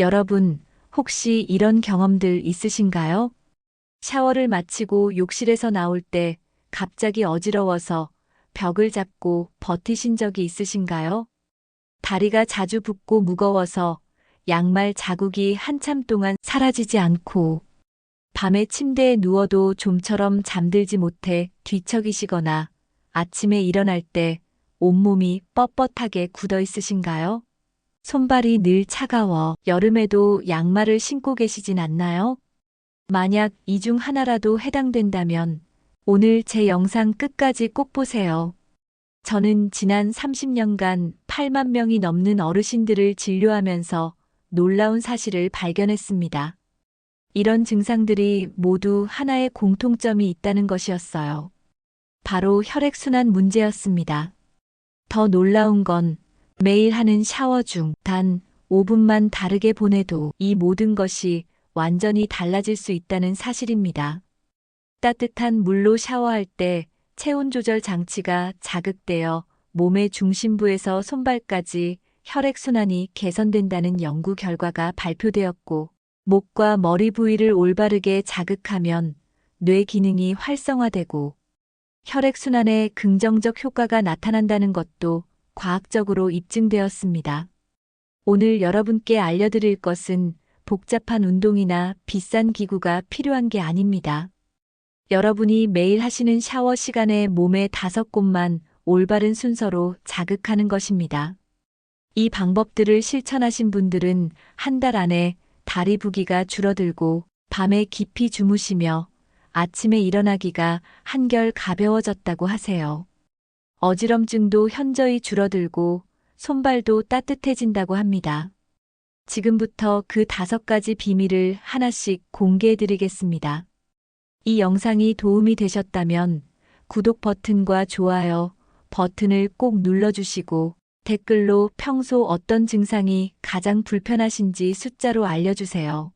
여러분, 혹시 이런 경험들 있으신가요? 샤워를 마치고 욕실에서 나올 때 갑자기 어지러워서 벽을 잡고 버티신 적이 있으신가요? 다리가 자주 붓고 무거워서 양말 자국이 한참 동안 사라지지 않고 밤에 침대에 누워도 좀처럼 잠들지 못해 뒤척이시거나 아침에 일어날 때 온몸이 뻣뻣하게 굳어 있으신가요? 손발이 늘 차가워 여름에도 양말을 신고 계시진 않나요? 만약 이 중 하나라도 해당된다면 오늘 제 영상 끝까지 꼭 보세요. 저는 지난 30년간 8만 명이 넘는 어르신들을 진료하면서 놀라운 사실을 발견했습니다. 이런 증상들이 모두 하나의 공통점이 있다는 것이었어요. 바로 혈액순환 문제였습니다. 더 놀라운 건 매일 하는 샤워 중 단 5분만 다르게 보내도 이 모든 것이 완전히 달라질 수 있다는 사실입니다. 따뜻한 물로 샤워할 때 체온 조절 장치가 자극되어 몸의 중심부에서 손발까지 혈액순환이 개선된다는 연구 결과가 발표되었고, 목과 머리 부위를 올바르게 자극하면 뇌 기능이 활성화되고 혈액순환에 긍정적 효과가 나타난다는 것도 과학적으로 입증되었습니다. 오늘 여러분께 알려드릴 것은 복잡한 운동이나 비싼 기구가 필요한 게 아닙니다. 여러분이 매일 하시는 샤워 시간에 몸의 다섯 곳만 올바른 순서로 자극하는 것입니다. 이 방법들을 실천하신 분들은 한 달 안에 다리 부기가 줄어들고 밤에 깊이 주무시며 아침에 일어나기가 한결 가벼워졌다고 하세요. 어지럼증도 현저히 줄어들고 손발도 따뜻해진다고 합니다. 지금부터 그 다섯 가지 비밀을 하나씩 공개해 드리겠습니다. 이 영상이 도움이 되셨다면 구독 버튼과 좋아요 버튼을 꼭 눌러주시고 댓글로 평소 어떤 증상이 가장 불편하신지 숫자로 알려주세요.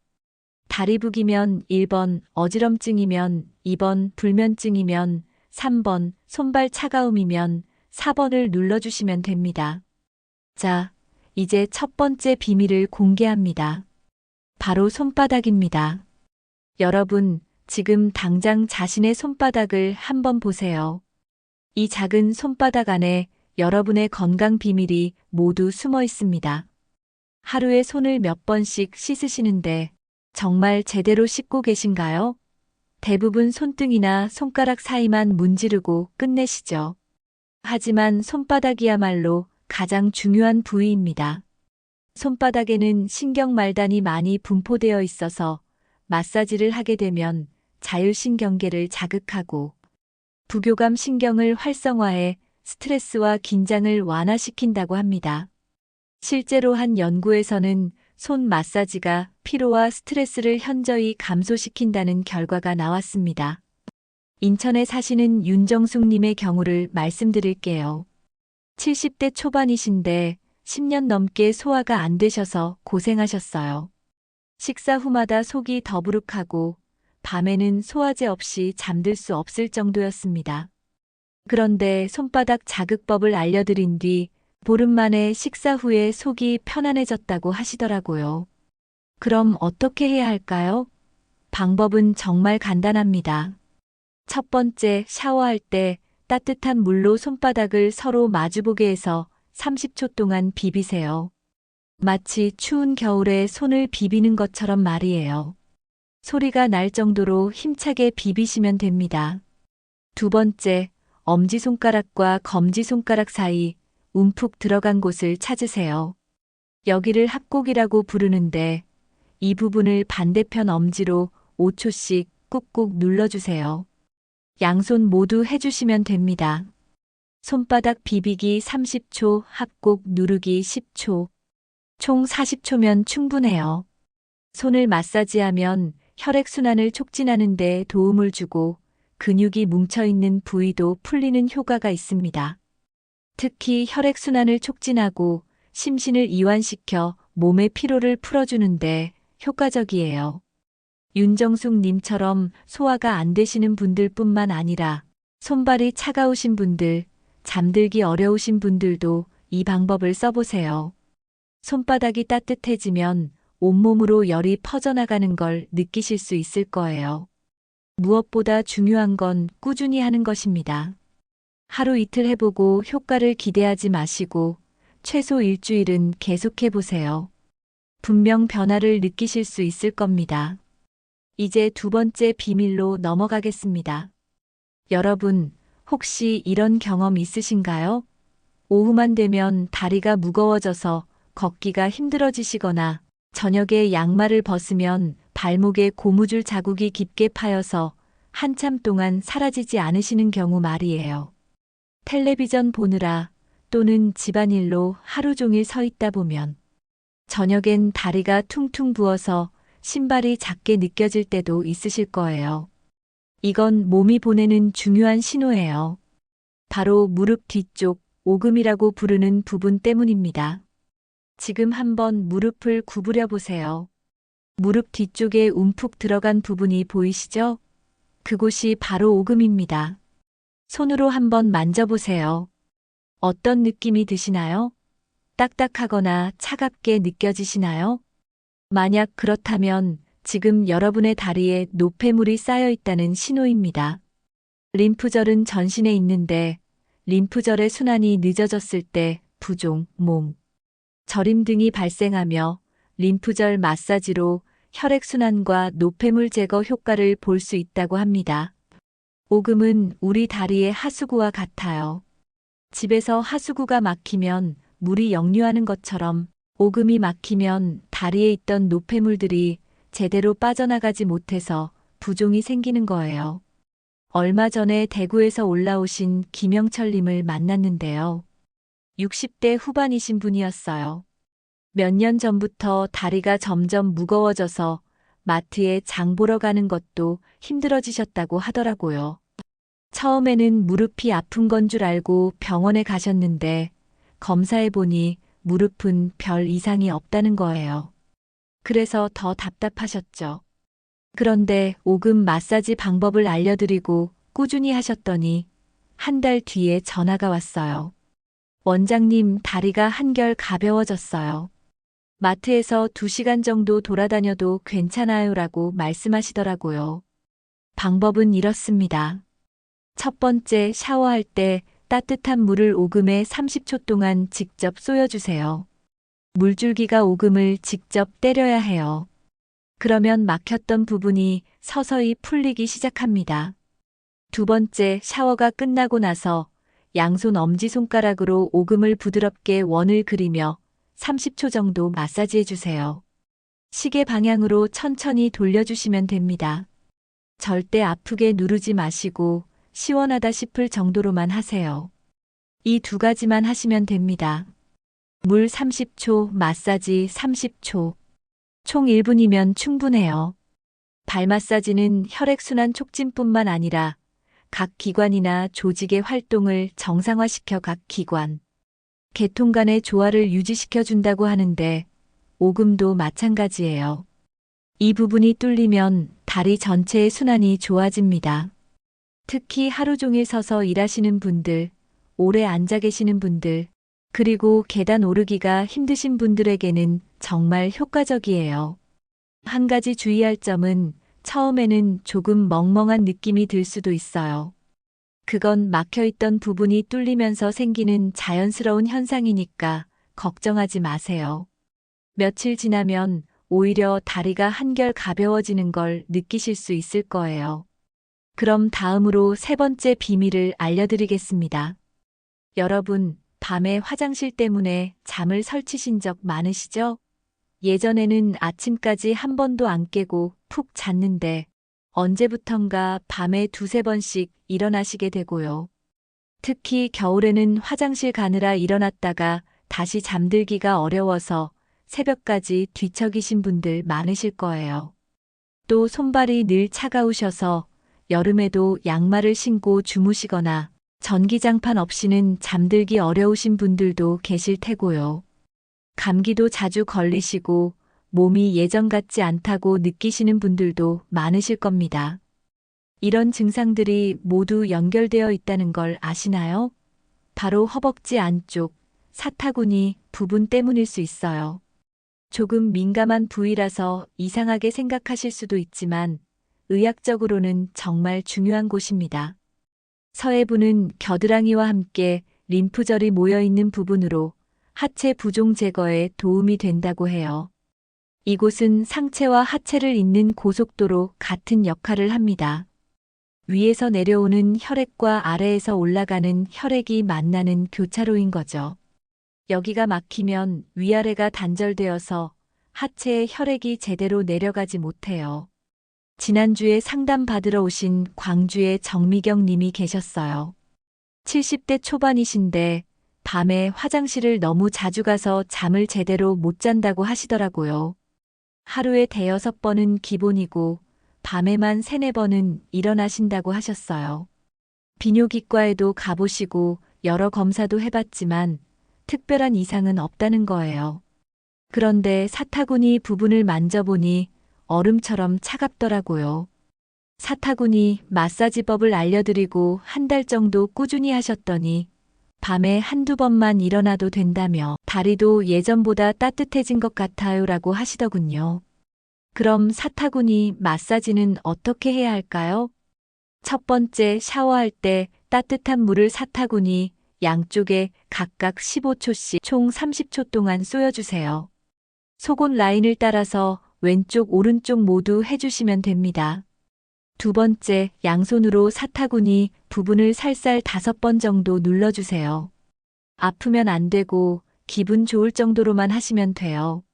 다리 부기면 1번, 어지럼증이면 2번, 불면증이면 3번, 손발 차가움이면 4번을 눌러주시면 됩니다. 자, 이제 첫 번째 비밀을 공개합니다. 바로 손바닥입니다. 여러분, 지금 당장 자신의 손바닥을 한번 보세요. 이 작은 손바닥 안에 여러분의 건강 비밀이 모두 숨어 있습니다. 하루에 손을 몇 번씩 씻으시는데 정말 제대로 씻고 계신가요? 대부분 손등이나 손가락 사이만 문지르고 끝내시죠. 하지만 손바닥이야말로 가장 중요한 부위입니다. 손바닥에는 신경말단이 많이 분포되어 있어서 마사지를 하게 되면 자율신경계를 자극하고 부교감 신경을 활성화해 스트레스와 긴장을 완화시킨다고 합니다. 실제로 한 연구에서는 손 마사지가 피로와 스트레스를 현저히 감소시킨다는 결과가 나왔습니다. 인천에 사시는 윤정숙님의 경우를 말씀드릴게요. 70대 초반이신데 10년 넘게 소화가 안 되셔서 고생하셨어요. 식사 후마다 속이 더부룩하고 밤에는 소화제 없이 잠들 수 없을 정도였습니다. 그런데 손바닥 자극법을 알려드린 뒤 보름 만에 식사 후에 속이 편안해졌다고 하시더라고요. 그럼 어떻게 해야 할까요? 방법은 정말 간단합니다. 첫 번째, 샤워할 때 따뜻한 물로 손바닥을 서로 마주보게 해서 30초 동안 비비세요. 마치 추운 겨울에 손을 비비는 것처럼 말이에요. 소리가 날 정도로 힘차게 비비시면 됩니다. 두 번째, 엄지손가락과 검지손가락 사이 움푹 들어간 곳을 찾으세요. 여기를 합곡이라고 부르는데 이 부분을 반대편 엄지로 5초씩 꾹꾹 눌러주세요. 양손 모두 해주시면 됩니다. 손바닥 비비기 30초, 합곡 누르기 10초. 총 40초면 충분해요. 손을 마사지하면 혈액순환을 촉진하는 데 도움을 주고 근육이 뭉쳐있는 부위도 풀리는 효과가 있습니다. 특히 혈액순환을 촉진하고 심신을 이완시켜 몸의 피로를 풀어주는데 효과적이에요. 윤정숙 님처럼 소화가 안 되시는 분들 뿐만 아니라 손발이 차가우신 분들, 잠들기 어려우신 분들도 이 방법을 써보세요. 손바닥이 따뜻해지면 온몸으로 열이 퍼져나가는 걸 느끼실 수 있을 거예요. 무엇보다 중요한 건 꾸준히 하는 것입니다. 하루 이틀 해보고 효과를 기대하지 마시고 최소 일주일은 계속해 보세요. 분명 변화를 느끼실 수 있을 겁니다. 이제 두 번째 비밀로 넘어가겠습니다. 여러분, 혹시 이런 경험 있으신가요? 오후만 되면 다리가 무거워져서 걷기가 힘들어지시거나 저녁에 양말을 벗으면 발목에 고무줄 자국이 깊게 파여서 한참 동안 사라지지 않으시는 경우 말이에요. 텔레비전 보느라 또는 집안일로 하루 종일 서 있다 보면 저녁엔 다리가 퉁퉁 부어서 신발이 작게 느껴질 때도 있으실 거예요. 이건 몸이 보내는 중요한 신호예요. 바로 무릎 뒤쪽 오금이라고 부르는 부분 때문입니다. 지금 한번 무릎을 구부려 보세요. 무릎 뒤쪽에 움푹 들어간 부분이 보이시죠? 그곳이 바로 오금입니다. 손으로 한번 만져보세요. 어떤 느낌이 드시나요? 딱딱하거나 차갑게 느껴지시나요? 만약 그렇다면 지금 여러분의 다리에 노폐물이 쌓여 있다는 신호입니다. 림프절은 전신에 있는데 림프절의 순환이 늦어졌을 때 부종, 몽, 저림 등이 발생하며 림프절 마사지로 혈액순환과 노폐물 제거 효과를 볼 수 있다고 합니다. 오금은 우리 다리의 하수구와 같아요. 집에서 하수구가 막히면 물이 역류하는 것처럼 오금이 막히면 다리에 있던 노폐물들이 제대로 빠져나가지 못해서 부종이 생기는 거예요. 얼마 전에 대구에서 올라오신 김영철님을 만났는데요. 60대 후반이신 분이었어요. 몇 년 전부터 다리가 점점 무거워져서 마트에 장 보러 가는 것도 힘들어지셨다고 하더라고요. 처음에는 무릎이 아픈 건 줄 알고 병원에 가셨는데 검사해 보니 무릎은 별 이상이 없다는 거예요. 그래서 더 답답하셨죠. 그런데 오금 마사지 방법을 알려드리고 꾸준히 하셨더니 한 달 뒤에 전화가 왔어요. 원장님 다리가 한결 가벼워졌어요. 마트에서 2시간 정도 돌아다녀도 괜찮아요 라고 말씀하시더라고요. 방법은 이렇습니다. 첫 번째 샤워할 때 따뜻한 물을 오금에 30초 동안 직접 쏘여주세요. 물줄기가 오금을 직접 때려야 해요. 그러면 막혔던 부분이 서서히 풀리기 시작합니다. 두 번째 샤워가 끝나고 나서 양손 엄지손가락으로 오금을 부드럽게 원을 그리며 30초 정도 마사지해 주세요. 시계 방향으로 천천히 돌려주시면 됩니다. 절대 아프게 누르지 마시고 시원하다 싶을 정도로만 하세요. 이 두 가지만 하시면 됩니다. 물 30초, 마사지 30초. 총 1분이면 충분해요. 발 마사지는 혈액순환 촉진뿐만 아니라 각 기관이나 조직의 활동을 정상화시켜 각 기관, 계통 간의 조화를 유지시켜 준다고 하는데 오금도 마찬가지예요. 이 부분이 뚫리면 다리 전체의 순환이 좋아집니다. 특히 하루 종일 서서 일하시는 분들, 오래 앉아 계시는 분들, 그리고 계단 오르기가 힘드신 분들에게는 정말 효과적이에요. 한 가지 주의할 점은 처음에는 조금 멍멍한 느낌이 들 수도 있어요. 그건 막혀있던 부분이 뚫리면서 생기는 자연스러운 현상이니까 걱정하지 마세요. 며칠 지나면 오히려 다리가 한결 가벼워지는 걸 느끼실 수 있을 거예요. 그럼 다음으로 세 번째 비밀을 알려드리겠습니다. 여러분, 밤에 화장실 때문에 잠을 설치신 적 많으시죠? 예전에는 아침까지 한 번도 안 깨고 푹 잤는데 언제부턴가 밤에 두세 번씩 일어나시게 되고요. 특히 겨울에는 화장실 가느라 일어났다가 다시 잠들기가 어려워서 새벽까지 뒤척이신 분들 많으실 거예요. 또 손발이 늘 차가우셔서 여름에도 양말을 신고 주무시거나 전기장판 없이는 잠들기 어려우신 분들도 계실 테고요. 감기도 자주 걸리시고 몸이 예전 같지 않다고 느끼시는 분들도 많으실 겁니다. 이런 증상들이 모두 연결되어 있다는 걸 아시나요? 바로 허벅지 안쪽, 사타구니 부분 때문일 수 있어요. 조금 민감한 부위라서 이상하게 생각하실 수도 있지만 의학적으로는 정말 중요한 곳입니다. 서해부는 겨드랑이와 함께 림프절이 모여 있는 부분으로 하체 부종 제거에 도움이 된다고 해요. 이곳은 상체와 하체를 잇는 고속도로 같은 역할을 합니다. 위에서 내려오는 혈액과 아래에서 올라가는 혈액이 만나는 교차로인 거죠. 여기가 막히면 위아래가 단절되어서 하체에 혈액이 제대로 내려가지 못해요. 지난주에 상담 받으러 오신 광주의 정미경 님이 계셨어요. 70대 초반이신데 밤에 화장실을 너무 자주 가서 잠을 제대로 못 잔다고 하시더라고요. 하루에 대여섯 번은 기본이고 밤에만 세네 번은 일어나신다고 하셨어요. 비뇨기과에도 가보시고 여러 검사도 해봤지만 특별한 이상은 없다는 거예요. 그런데 사타구니 부분을 만져보니 얼음처럼 차갑더라고요. 사타구니 마사지법을 알려드리고 한 달 정도 꾸준히 하셨더니 밤에 한두 번만 일어나도 된다며 다리도 예전보다 따뜻해진 것 같아요 라고 하시더군요. 그럼 사타구니 마사지는 어떻게 해야 할까요? 첫 번째 샤워할 때 따뜻한 물을 사타구니 양쪽에 각각 15초씩 총 30초 동안 쏘여주세요. 속옷 라인을 따라서 왼쪽, 오른쪽 모두 해주시면 됩니다. 두 번째, 양손으로 사타구니 부분을 살살 다섯 번 정도 눌러주세요. 아프면 안 되고 기분 좋을 정도로만 하시면 돼요.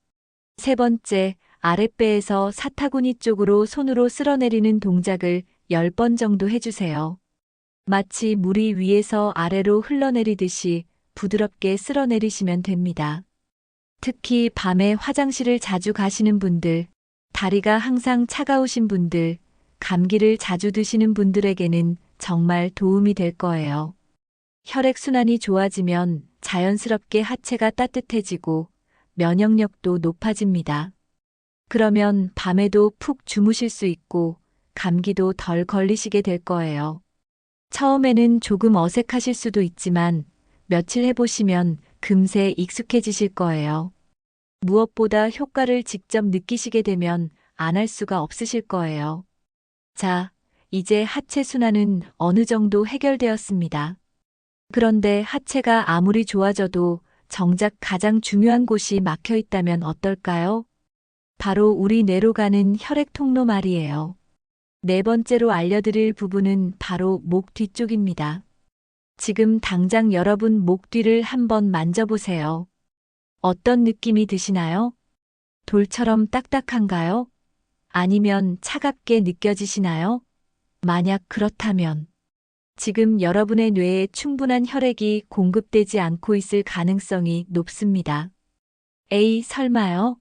세 번째, 아랫배에서 사타구니 쪽으로 손으로 쓸어내리는 동작을 10번 정도 해주세요. 마치 물이 위에서 아래로 흘러내리듯이 부드럽게 쓸어내리시면 됩니다. 특히 밤에 화장실을 자주 가시는 분들, 다리가 항상 차가우신 분들, 감기를 자주 드시는 분들에게는 정말 도움이 될 거예요. 혈액순환이 좋아지면 자연스럽게 하체가 따뜻해지고 면역력도 높아집니다. 그러면 밤에도 푹 주무실 수 있고 감기도 덜 걸리시게 될 거예요. 처음에는 조금 어색하실 수도 있지만 며칠 해보시면 금세 익숙해지실 거예요. 무엇보다 효과를 직접 느끼시게 되면 안 할 수가 없으실 거예요. 자, 이제 하체 순환은 어느 정도 해결되었습니다. 그런데 하체가 아무리 좋아져도 정작 가장 중요한 곳이 막혀 있다면 어떨까요? 바로 우리 뇌로 가는 혈액 통로 말이에요. 네 번째로 알려드릴 부분은 바로 목 뒤쪽입니다. 지금 당장 여러분 목 뒤를 한번 만져보세요. 어떤 느낌이 드시나요? 돌처럼 딱딱한가요? 아니면 차갑게 느껴지시나요? 만약 그렇다면 지금 여러분의 뇌에 충분한 혈액이 공급되지 않고 있을 가능성이 높습니다. 에이, 설마요?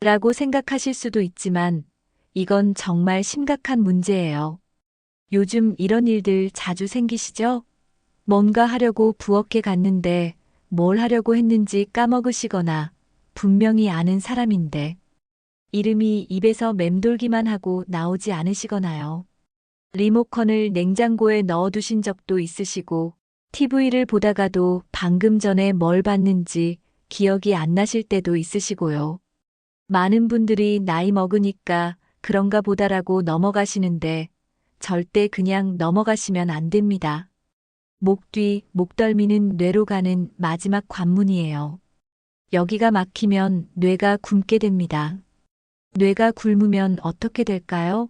라고 생각하실 수도 있지만 이건 정말 심각한 문제예요. 요즘 이런 일들 자주 생기시죠? 뭔가 하려고 부엌에 갔는데 뭘 하려고 했는지 까먹으시거나 분명히 아는 사람인데 이름이 입에서 맴돌기만 하고 나오지 않으시거나요. 리모컨을 냉장고에 넣어두신 적도 있으시고 TV를 보다가도 방금 전에 뭘 봤는지 기억이 안 나실 때도 있으시고요. 많은 분들이 나이 먹으니까 그런가 보다라고 넘어가시는데 절대 그냥 넘어가시면 안 됩니다. 목 뒤, 목덜미는 뇌로 가는 마지막 관문이에요. 여기가 막히면 뇌가 굶게 됩니다. 뇌가 굶으면 어떻게 될까요?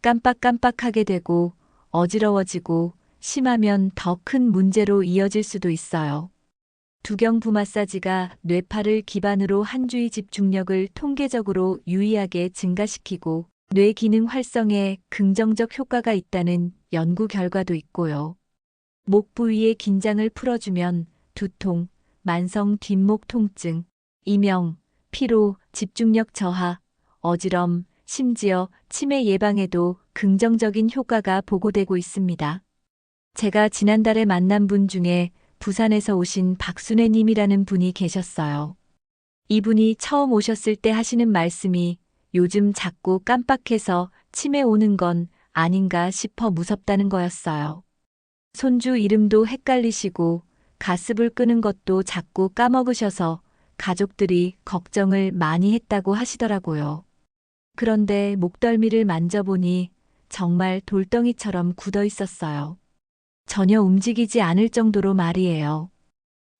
깜빡깜빡하게 되고 어지러워지고 심하면 더 큰 문제로 이어질 수도 있어요. 두경부 마사지가 뇌파를 기반으로 한 주의 집중력을 통계적으로 유의하게 증가시키고 뇌 기능 활성에 긍정적 효과가 있다는 연구 결과도 있고요. 목 부위의 긴장을 풀어주면 두통, 만성 뒷목 통증, 이명, 피로, 집중력 저하, 어지럼, 심지어 치매 예방에도 긍정적인 효과가 보고되고 있습니다. 제가 지난달에 만난 분 중에 부산에서 오신 박순애 님이라는 분이 계셨어요. 이분이 처음 오셨을 때 하시는 말씀이 요즘 자꾸 깜빡해서 치매 오는 건 아닌가 싶어 무섭다는 거였어요. 손주 이름도 헷갈리시고 가습을 끄는 것도 자꾸 까먹으셔서 가족들이 걱정을 많이 했다고 하시더라고요. 그런데 목덜미를 만져보니 정말 돌덩이처럼 굳어 있었어요. 전혀 움직이지 않을 정도로 말이에요.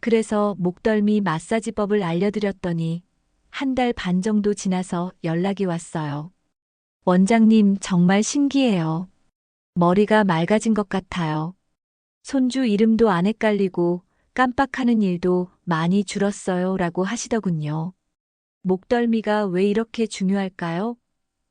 그래서 목덜미 마사지법을 알려드렸더니 한 달 반 정도 지나서 연락이 왔어요. 원장님 정말 신기해요. 머리가 맑아진 것 같아요. 손주 이름도 안 헷갈리고 깜빡하는 일도 많이 줄었어요. 라고 하시더군요. 목덜미가 왜 이렇게 중요할까요?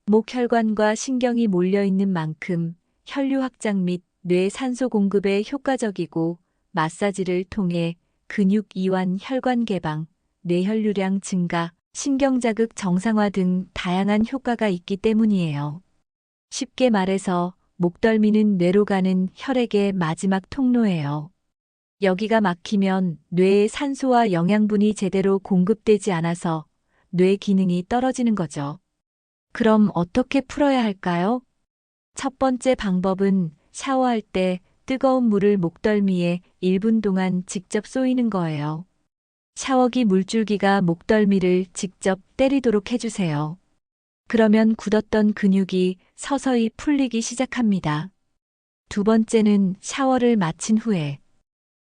목혈관과 신경이 몰려 있는 만큼 혈류 확장 및 뇌 산소 공급에 효과적이고 마사지를 통해 근육 이완 혈관 개방, 뇌혈류량 증가, 신경 자극 정상화 등 다양한 효과가 있기 때문이에요. 쉽게 말해서 목덜미는 뇌로 가는 혈액의 마지막 통로예요. 여기가 막히면 뇌에 산소와 영양분이 제대로 공급되지 않아서 뇌 기능이 떨어지는 거죠. 그럼 어떻게 풀어야 할까요? 첫 번째 방법은 샤워할 때 뜨거운 물을 목덜미에 1분 동안 직접 쏘이는 거예요. 샤워기 물줄기가 목덜미를 직접 때리도록 해주세요. 그러면 굳었던 근육이 서서히 풀리기 시작합니다. 두 번째는 샤워를 마친 후에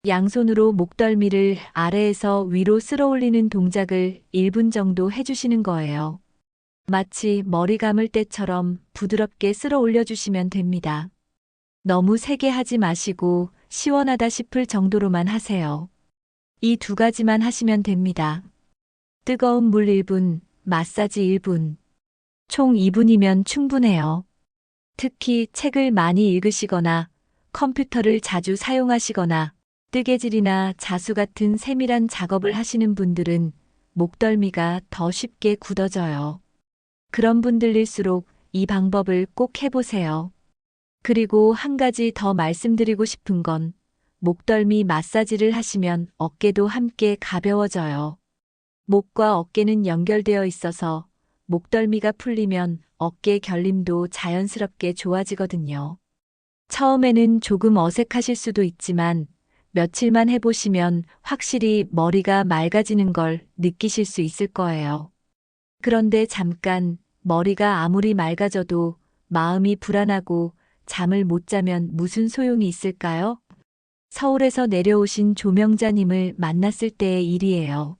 양손으로 목덜미를 아래에서 위로 쓸어 올리는 동작을 1분 정도 해주시는 거예요. 마치 머리 감을 때처럼 부드럽게 쓸어 올려주시면 됩니다. 너무 세게 하지 마시고 시원하다 싶을 정도로만 하세요. 이 두 가지만 하시면 됩니다. 뜨거운 물 1분, 마사지 1분. 총 2분이면 충분해요. 특히 책을 많이 읽으시거나 컴퓨터를 자주 사용하시거나 뜨개질이나 자수 같은 세밀한 작업을 하시는 분들은 목덜미가 더 쉽게 굳어져요. 그런 분들일수록 이 방법을 꼭 해보세요. 그리고 한 가지 더 말씀드리고 싶은 건 목덜미 마사지를 하시면 어깨도 함께 가벼워져요. 목과 어깨는 연결되어 있어서 목덜미가 풀리면 어깨 결림도 자연스럽게 좋아지거든요. 처음에는 조금 어색하실 수도 있지만 며칠만 해보시면 확실히 머리가 맑아지는 걸 느끼실 수 있을 거예요. 그런데 잠깐 머리가 아무리 맑아져도 마음이 불안하고 잠을 못 자면 무슨 소용이 있을까요? 서울에서 내려오신 조명자님을 만났을 때의 일이에요.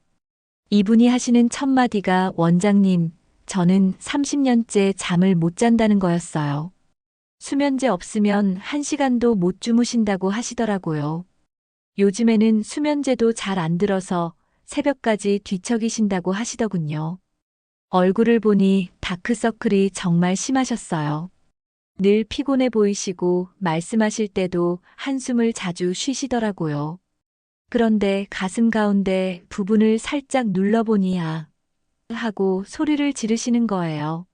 이분이 하시는 첫 마디가 원장님, 저는 30년째 잠을 못 잔다는 거였어요. 수면제 없으면 한 시간도 못 주무신다고 하시더라고요. 요즘에는 수면제도 잘 안 들어서 새벽까지 뒤척이신다고 하시더군요. 얼굴을 보니 다크서클이 정말 심하셨어요. 늘 피곤해 보이시고 말씀하실 때도 한숨을 자주 쉬시더라고요. 그런데 가슴 가운데 부분을 살짝 눌러보니 아, 하고 소리를 지르시는 거예요.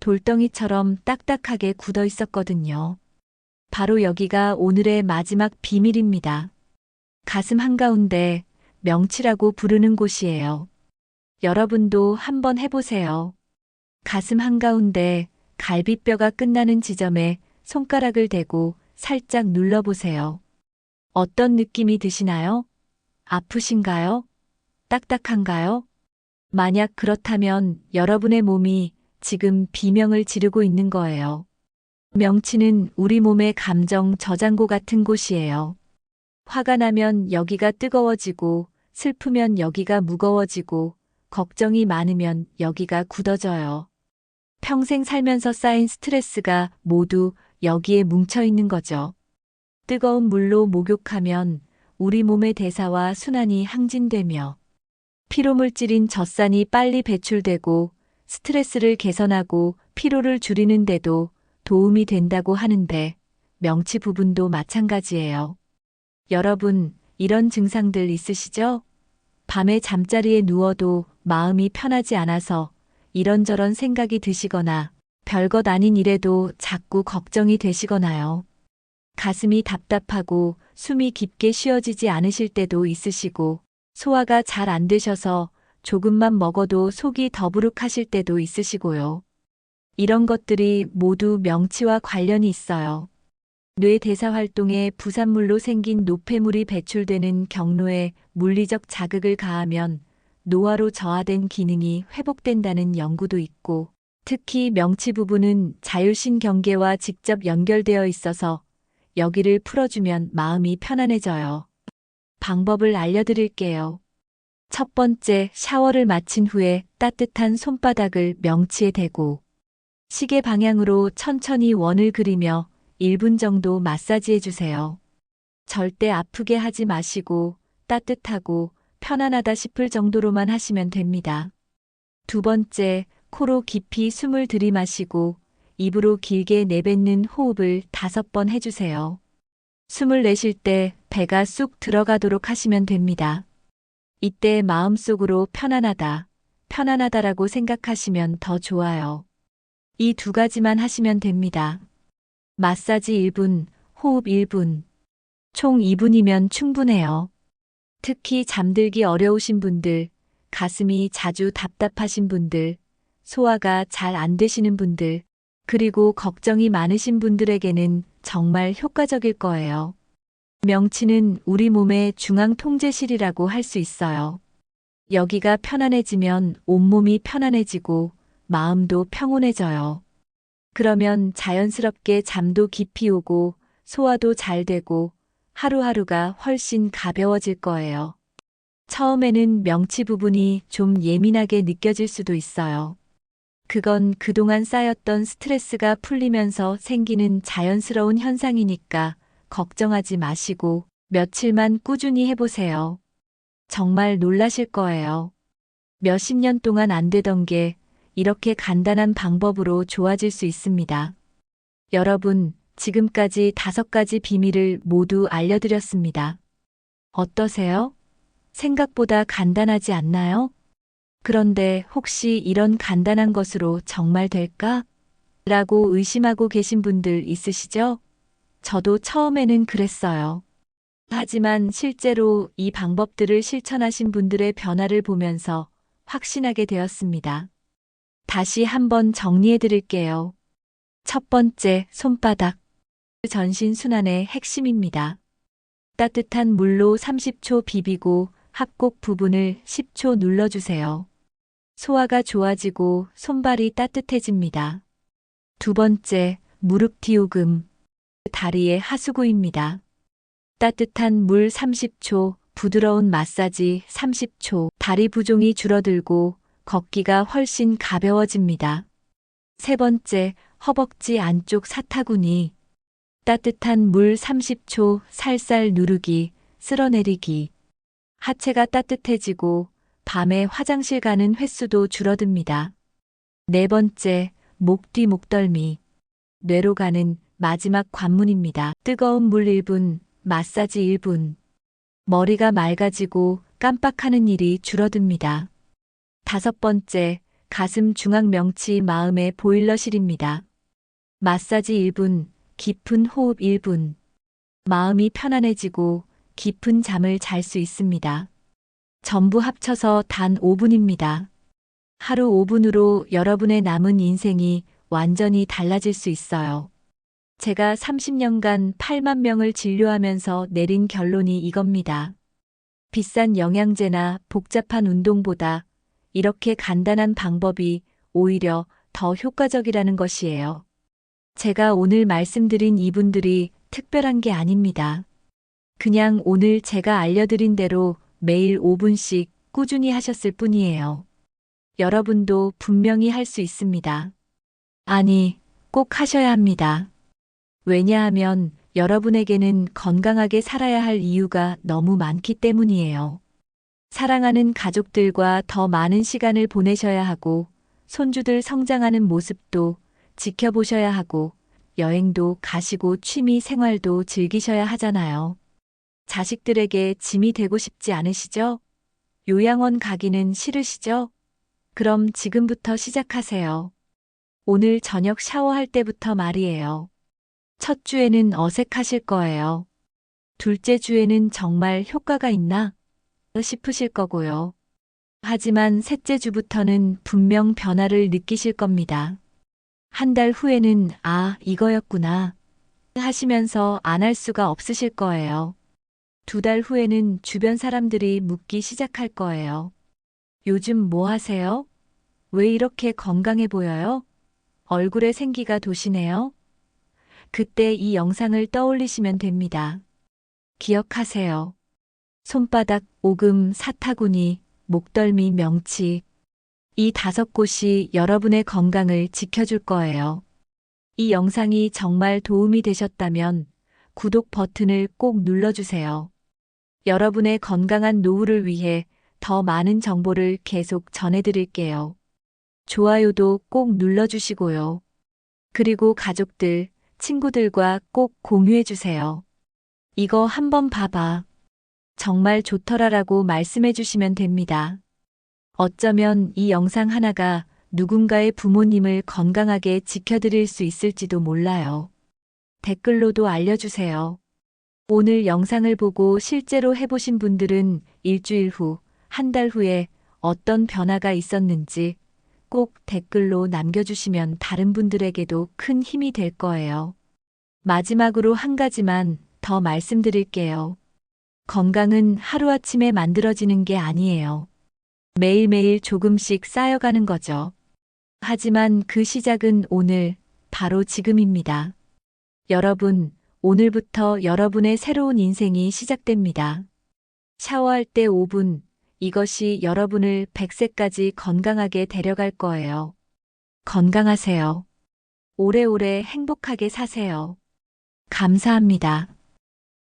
돌덩이처럼 딱딱하게 굳어 있었거든요. 바로 여기가 오늘의 마지막 비밀입니다. 가슴 한가운데 명치라고 부르는 곳이에요. 여러분도 한번 해보세요. 가슴 한가운데 갈비뼈가 끝나는 지점에 손가락을 대고 살짝 눌러보세요. 어떤 느낌이 드시나요? 아프신가요? 딱딱한가요? 만약 그렇다면 여러분의 몸이 지금 비명을 지르고 있는 거예요. 명치는 우리 몸의 감정 저장고 같은 곳이에요. 화가 나면 여기가 뜨거워지고 슬프면 여기가 무거워지고 걱정이 많으면 여기가 굳어져요. 평생 살면서 쌓인 스트레스가 모두 여기에 뭉쳐 있는 거죠. 뜨거운 물로 목욕하면 우리 몸의 대사와 순환이 항진되며 피로물질인 젖산이 빨리 배출되고 스트레스를 개선하고 피로를 줄이는데도 도움이 된다고 하는데 명치 부분도 마찬가지예요. 여러분, 이런 증상들 있으시죠? 밤에 잠자리에 누워도 마음이 편하지 않아서 이런저런 생각이 드시거나 별것 아닌 일에도 자꾸 걱정이 되시거나요. 가슴이 답답하고 숨이 깊게 쉬어지지 않으실 때도 있으시고 소화가 잘 안 되셔서 조금만 먹어도 속이 더부룩하실 때도 있으시고요. 이런 것들이 모두 명치와 관련이 있어요. 뇌 대사 활동에 부산물로 생긴 노폐물이 배출되는 경로에 물리적 자극을 가하면 노화로 저하된 기능이 회복된다는 연구도 있고, 특히 명치 부분은 자율신경계와 직접 연결되어 있어서 여기를 풀어주면 마음이 편안해져요. 방법을 알려드릴게요. 첫 번째, 샤워를 마친 후에 따뜻한 손바닥을 명치에 대고 시계 방향으로 천천히 원을 그리며 1분 정도 마사지해 주세요. 절대 아프게 하지 마시고 따뜻하고 편안하다 싶을 정도로만 하시면 됩니다. 두 번째, 코로 깊이 숨을 들이마시고 입으로 길게 내뱉는 호흡을 다섯 번 해주세요. 숨을 내쉴 때 배가 쑥 들어가도록 하시면 됩니다. 이때 마음속으로 편안하다, 편안하다라고 생각하시면 더 좋아요. 이 두 가지만 하시면 됩니다. 마사지 1분, 호흡 1분. 총 2분이면 충분해요. 특히 잠들기 어려우신 분들, 가슴이 자주 답답하신 분들, 소화가 잘 안 되시는 분들, 그리고 걱정이 많으신 분들에게는 정말 효과적일 거예요. 명치는 우리 몸의 중앙 통제실이라고 할 수 있어요. 여기가 편안해지면 온몸이 편안해지고 마음도 평온해져요. 그러면 자연스럽게 잠도 깊이 오고 소화도 잘 되고 하루하루가 훨씬 가벼워질 거예요. 처음에는 명치 부분이 좀 예민하게 느껴질 수도 있어요. 그건 그동안 쌓였던 스트레스가 풀리면서 생기는 자연스러운 현상이니까 걱정하지 마시고 며칠만 꾸준히 해보세요. 정말 놀라실 거예요. 몇십 년 동안 안 되던 게 이렇게 간단한 방법으로 좋아질 수 있습니다. 여러분, 지금까지 다섯 가지 비밀을 모두 알려드렸습니다. 어떠세요? 생각보다 간단하지 않나요? 그런데 혹시 이런 간단한 것으로 정말 될까? 라고 의심하고 계신 분들 있으시죠? 저도 처음에는 그랬어요. 하지만 실제로 이 방법들을 실천하신 분들의 변화를 보면서 확신하게 되었습니다. 다시 한번 정리해 드릴게요. 첫 번째, 손바닥. 전신 순환의 핵심입니다. 따뜻한 물로 30초 비비고 합곡 부분을 10초 눌러주세요. 소화가 좋아지고 손발이 따뜻해집니다. 두 번째, 무릎 디오금. 다리의 하수구입니다. 따뜻한 물 30초, 부드러운 마사지 30초, 다리 부종이 줄어들고 걷기가 훨씬 가벼워집니다. 세 번째, 허벅지 안쪽 사타구니. 따뜻한 물 30초, 살살 누르기, 쓸어내리기. 하체가 따뜻해지고 밤에 화장실 가는 횟수도 줄어듭니다. 네 번째, 목 뒤 목덜미. 뇌로 가는 마지막 관문입니다. 뜨거운 물 1분, 마사지 1분. 머리가 맑아지고 깜빡하는 일이 줄어듭니다. 다섯 번째, 가슴 중앙 명치 마음의 보일러실입니다. 마사지 1분, 깊은 호흡 1분. 마음이 편안해지고 깊은 잠을 잘 수 있습니다. 전부 합쳐서 단 5분입니다. 하루 5분으로 여러분의 남은 인생이 완전히 달라질 수 있어요. 제가 30년간 8만 명을 진료하면서 내린 결론이 이겁니다. 비싼 영양제나 복잡한 운동보다 이렇게 간단한 방법이 오히려 더 효과적이라는 것이에요. 제가 오늘 말씀드린 이분들이 특별한 게 아닙니다. 그냥 오늘 제가 알려드린 대로 매일 5분씩 꾸준히 하셨을 뿐이에요. 여러분도 분명히 할 수 있습니다. 아니, 꼭 하셔야 합니다. 왜냐하면 여러분에게는 건강하게 살아야 할 이유가 너무 많기 때문이에요. 사랑하는 가족들과 더 많은 시간을 보내셔야 하고, 손주들 성장하는 모습도 지켜보셔야 하고, 여행도 가시고 취미 생활도 즐기셔야 하잖아요. 자식들에게 짐이 되고 싶지 않으시죠? 요양원 가기는 싫으시죠? 그럼 지금부터 시작하세요. 오늘 저녁 샤워할 때부터 말이에요. 첫 주에는 어색하실 거예요. 둘째 주에는 정말 효과가 있나? 싶으실 거고요. 하지만 셋째 주부터는 분명 변화를 느끼실 겁니다. 한 달 후에는 아, 이거였구나. 하시면서 안 할 수가 없으실 거예요. 두 달 후에는 주변 사람들이 묻기 시작할 거예요. 요즘 뭐 하세요? 왜 이렇게 건강해 보여요? 얼굴에 생기가 도시네요? 그때 이 영상을 떠올리시면 됩니다. 기억하세요. 손바닥, 오금, 사타구니, 목덜미, 명치. 이 다섯 곳이 여러분의 건강을 지켜줄 거예요. 이 영상이 정말 도움이 되셨다면 구독 버튼을 꼭 눌러주세요. 여러분의 건강한 노후를 위해 더 많은 정보를 계속 전해드릴게요. 좋아요도 꼭 눌러주시고요. 그리고 가족들, 친구들과 꼭 공유해주세요. 이거 한번 봐봐. 정말 좋더라라고 말씀해 주시면 됩니다. 어쩌면 이 영상 하나가 누군가의 부모님을 건강하게 지켜드릴 수 있을지도 몰라요. 댓글로도 알려주세요. 오늘 영상을 보고 실제로 해보신 분들은 일주일 후, 한 달 후에 어떤 변화가 있었는지 꼭 댓글로 남겨주시면 다른 분들에게도 큰 힘이 될 거예요. 마지막으로 한 가지만 더 말씀드릴게요. 건강은 하루아침에 만들어지는 게 아니에요. 매일매일 조금씩 쌓여가는 거죠. 하지만 그 시작은 오늘, 바로 지금입니다. 여러분, 오늘부터 여러분의 새로운 인생이 시작됩니다. 샤워할 때 5분, 이것이 여러분을 100세까지 건강하게 데려갈 거예요. 건강하세요. 오래오래 행복하게 사세요. 감사합니다.